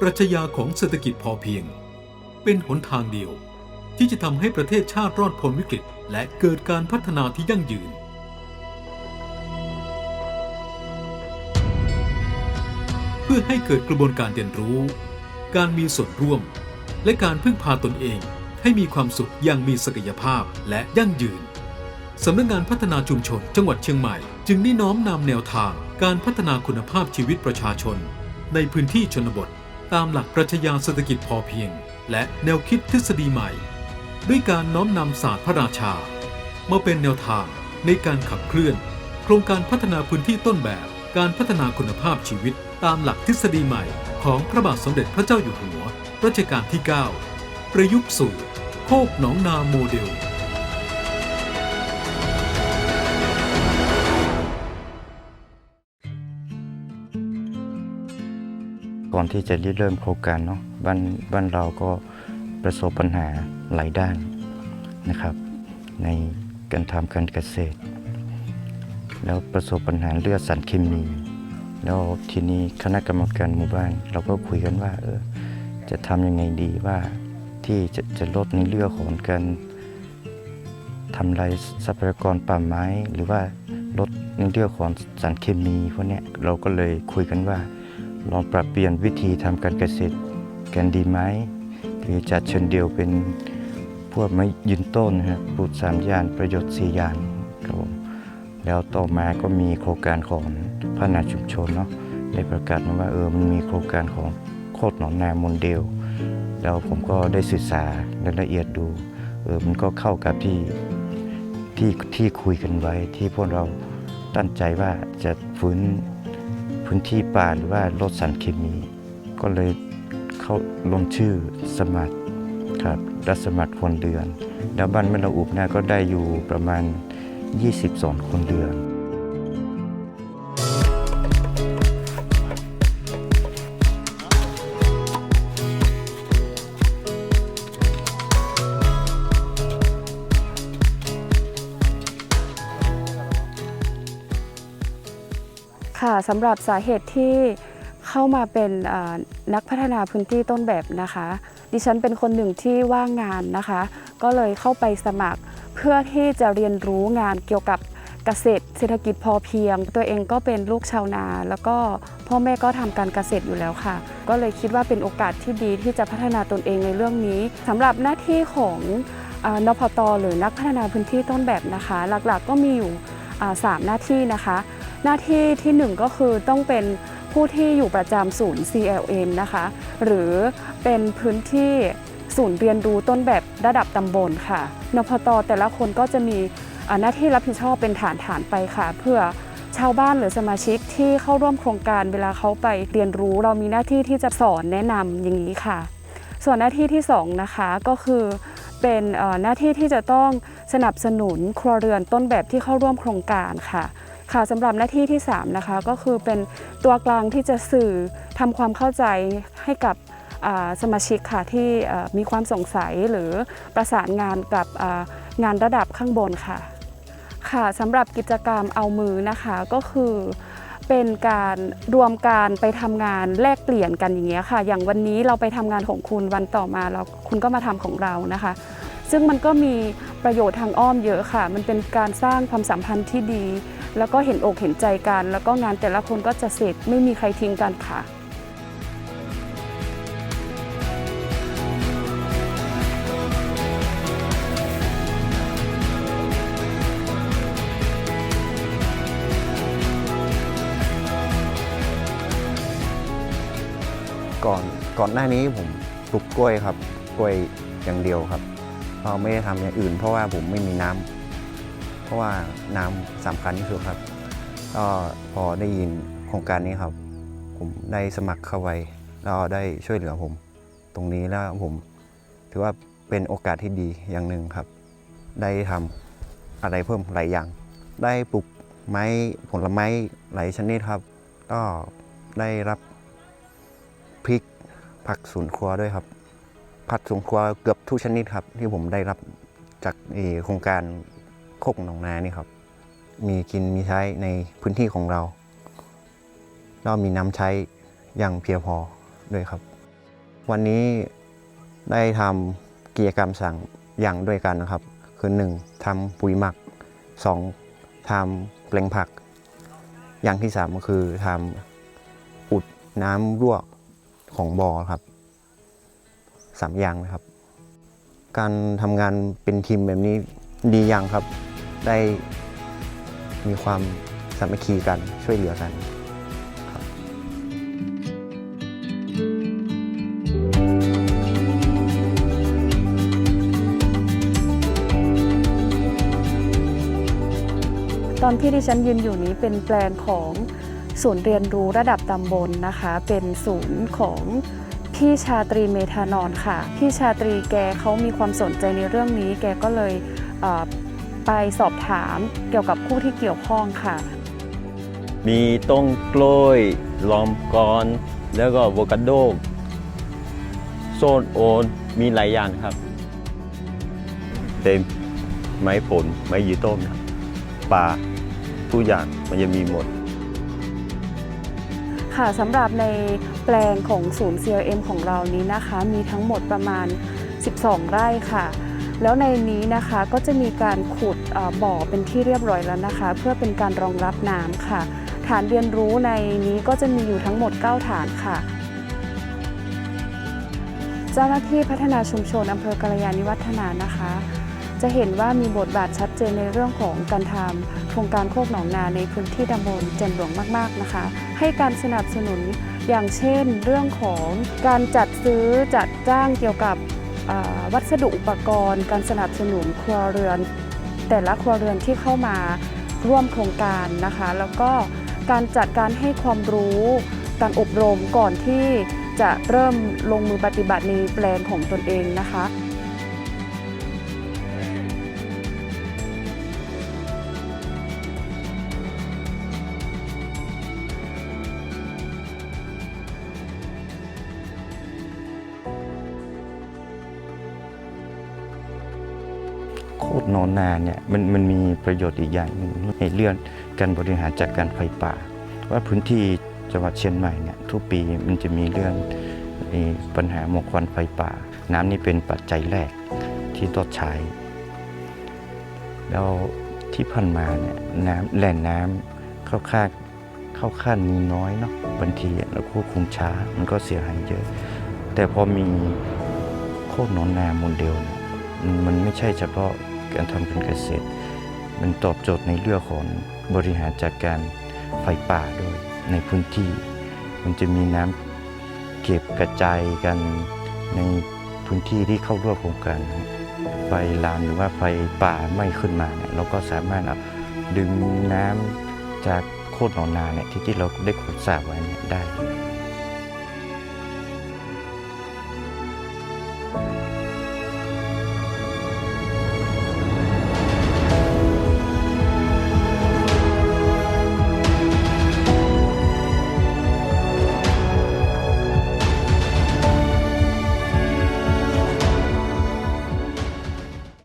ปรัชญาของเศรษฐกิจพอเพียง เป็นหนทางเดียวที่จะทำให้ประเทศชาติรอดพ้นวิกฤต และเกิดการพัฒนาที่ยั่งยืน เพื่อให้เกิดกระบวนการเรียนรู้ การมีส่วนร่วม และการพึ่งพาตนเองให้มีความสุขอย่างมีศักยภาพและยั่งยืนสำนักงานพัฒนาชุมชนจังหวัดเชียงใหม่ จึงได้น้อมนำแนวทางการพัฒนาคุณภาพชีวิตประชาชน ในพื้นที่ชนบท ตามหลักปรัชญาเศรษฐกิจพอเพียง และแนวคิดทฤษฎีใหม่ ด้วยการน้อมนำศาสตร์พระราชา มาเป็นแนวทางในการขับเคลื่อน โครงการพัฒนาพื้นที่ต้นแบบการพัฒนาคุณภาพชีวิตตามหลักทฤษฎีใหม่ ของพระบาทสมเด็จพระเจ้าอยู่หัวรัชกาลที่ 9 ประยุกต์สู่โคกหนองนาโมเดล ก่อนที่จะริเริ่มโครงการเนาะบ้านบ้านเราก็ประสบปัญหาหลายด้านนะครับ ในการทำการเกษตร แล้วประสบปัญหาเลือดสารเคมี แล้วทีนี้คณะกรรมการหมู่บ้าน เราก็คุยกันว่าเออจะทำยังไงดีว่าที่จะจะลดในเรื่องของการทำลายทรัพยากรป่าไม้ หรือว่าลดในเรื่องของสารเคมีพวกนี้เราก็เลยคุยกันว่า ลองปรับเปลี่ยนวิธีทำการเกษตรกันดีไหมคือจัดชิญเดียวเป็นพวกไม้ยืนต้นนะครับปลูกสามยานประโยชน์สี่ยานครับผมแล้วต่อมาก็มีโครงการของพัฒนาชุมชนเนาะได้ประกาศมาว่าเออมันมีโครงการของโคตรหนองนาโมเดลแล้วผมก็ได้ศึกษารายละเอียดดูเออมันก็เข้ากับที่ที่ที่คุยกันไว้ที่พวกเราตั้งใจว่าจะฟื้น พื้นที่ป่าหรือว่าลดสารเคมี ก็เลยเขาลงชื่อสมัครครับรับสมัครคนเดือน แล้วบ้านแม่ละอุบเนะก็ได้อยู่ประมาณ 22 คนเดือน สำหรับสาเหตุที่เข้ามาเป็นนักพัฒนาพื้นที่ต้นแบบนะคะ ดิฉันเป็นคนหนึ่งที่ว่างงานนะคะ ก็เลยเข้าไปสมัครเพื่อที่จะเรียนรู้งานเกี่ยวกับเกษตรเศรษฐกิจพอเพียง ตัวเองก็เป็นลูกชาวนา แล้วก็พ่อแม่ก็ทำการเกษตรอยู่แล้วค่ะ ก็เลยคิดว่าเป็นโอกาสที่ดีที่จะพัฒนาตนเองในเรื่องนี้สำหรับหน้าที่ของอนพตหรือนักพัฒนาพื้นที่ต้นแบบนะคะ หลักๆก็มีอยู่สามหน้าที่นะคะ หน้าที่ที่หนึ่งก็คือต้องเป็นผู้ที่อยู่ประจำศูนย์ CLM นะคะ หรือเป็นพื้นที่ศูนย์เรียนรู้ต้นแบบระดับตำบลค่ะนพตแต่ละคนก็จะมีหน้าที่รับผิดชอบเป็นฐานฐานไปค่ะ เพื่อชาวบ้านหรือสมาชิกที่เข้าร่วมโครงการเวลาเขาไปเรียนรู้ เรามีหน้าที่ที่จะสอนแนะนำอย่างนี้ค่ะ ส่วนหน้าที่ที่สองนะคะก็คือเป็นหน้าที่ที่จะต้องสนับสนุนครัวเรือนต้นแบบที่เข้าร่วมโครงการค่ะ ค่ะสำหรับหน้าที่ที่ 3 นะคะ ก็คือเป็นตัวกลางที่จะสื่อทำความเข้าใจให้กับสมาชิกค่ะที่มีความสงสัยหรือประสานงานกับงานระดับข้างบนค่ะ ค่ะสำหรับกิจกรรมเอามือนะคะก็คือเป็นการรวมการไปทำงานแลกเปลี่ยนกันอย่างเงี้ยค่ะ อย่างวันนี้เราไปทำงานของคุณวันต่อมาเราคุณก็มาทำของเรานะคะ ซึ่งมันก็มีประโยชน์ทางอ้อมเยอะค่ะ มันเป็นการสร้างความสัมพันธ์ที่ดี แล้วก็เห็นอกเห็นใจกัน แล้วก็งานแต่ละคนก็จะเสร็จไม่มีใครทิ้งกันค่ะก่อนก่อนหน้านี้ผมปลูกกล้วยครับ กล้วยอย่างเดียวครับเพราะไม่ได้ทำอย่างอื่นเพราะว่าผมไม่มีน้ำ เพราะว่าน้ำสำคัญที่สุดครับ ก็พอได้ยินโครงการนี้ครับ ผมได้สมัครเข้าไปแล้วได้ช่วยเหลือผม ตรงนี้แล้วผม ถือว่าเป็นโอกาสที่ดีอย่างหนึ่งครับ ได้ทำอะไรเพิ่มหลายอย่าง ได้ปลูกไม้ผลไม้หลายชนิดครับ ก็ได้รับพริกผักสวนครัวด้วยครับผักสวนครัวเกือบทุกชนิดครับ ที่ผมได้รับจากโครงการ โคกหนองนานี่ครับ มีกินมีใช้ในพื้นที่ของเรา แล้วมีน้ำใช้อย่างเพียงพอด้วยครับ วันนี้ได้ทำกิจกรรมสั่งอย่างด้วยกันนะครับ คือ 1. ทำปุ๋ยหมัก 2. ทำแปลงผัก อย่างที่ 3 ก็คือทำอุดน้ำรั่วของบ่อครับสามอย่างนะครับ การทำงานเป็นทีมแบบนี้ดีอย่างครับ ได้มีความสามัคคีกันช่วยเหลือกันตอนที่ดิฉันยืนอยู่นี้เป็นแปลงของศูนย์เรียนรู้ระดับตำบลนะคะ เป็นศูนย์ของพี่ชาตรีเมธานอนค่ะ พี่ชาตรีแกเขามีความสนใจในเรื่องนี้ แกก็เลยเไปสอบถามเกี่ยวกับผู้ที่เกี่ยวข้องค่ะ มีต้นกล้วยลอมกอน แล้วก็อะโวคาโดโซนโอนมีหลายอย่างครับ เต็มไม้ผล ไม้ยืต้มนะครับปลาทุกอย่างมันจะมีหมด ค่ะสำหรับในแปลงของศูนย์ CLM ของเรานี้นะคะ มีทั้งหมดประมาณ 12 ไร่ค่ะ แล้วในนี้นะคะก็จะมีการขุดบ่อเป็นที่เรียบร้อยแล้วนะคะ เพื่อเป็นการรองรับน้ำค่ะ ฐานเรียนรู้ในนี้ก็จะมีอยู่ทั้งหมด 9 ฐานค่ะ เจ้าหน้าที่พัฒนาชุมชนอำเภอกัลยาณิวัฒนานะคะ จะเห็นว่ามีบทบาทชัดเจนในเรื่องของการทำโครงการโคกหนองนาในพื้นที่ตำบลจ่มหลวงมากๆนะคะ ให้การสนับสนุนอย่างเช่น เรื่องของการจัดซื้อจัดจ้างเกี่ยวกับ วัสดุอุปกรณ์ การสนับสนุนครัวเรือน แต่ละครัวเรือนที่เข้ามาร่วมโครงการนะคะ แล้วก็การจัดการให้ความรู้การอบรมก่อนที่จะเริ่มลงมือปฏิบัติในแปลงของตนเองนะคะ ตรนอนนานเนี่ยมันมันมีประโยชน์อีกอย่างหนึ่งในเรื่องการบริหารจัดการไฟป่า ว่าพื้นที่จังหวัดเชียงใหม่เนี่ยทุกปีมันจะมีเรื่องปัญหาหมอกควันไฟป่า น้ำนี่เป็นปัจจัยแรกที่ต้องใช้ แล้วที่ผ่านมาเนี่ยน้ำแหล่งน้ำเข้าค่าเข้าค่ามีน้อยเนาะบางทีเราควบคุมช้ามันก็เสียหายเยอะ แต่พอมีโคตรนอนนาโมเดลเนี่ยมันมันไม่ใช่เฉพาะ การทำการเกษตร มันตอบโจทย์ในเรื่องของบริหารจัดการไฟป่าด้วยในพื้นที่ มันจะมีน้ำเก็บกระจายกันในพื้นที่ที่เข้าร่วมโครงการไฟลามหรือว่าไฟป่าไม้ขึ้นมาเนี่ยเราก็สามารถดึงน้ำจากโคตรหนองนาเนี่ยที่ที่เราได้ขุดสระไว้เนี่ยได้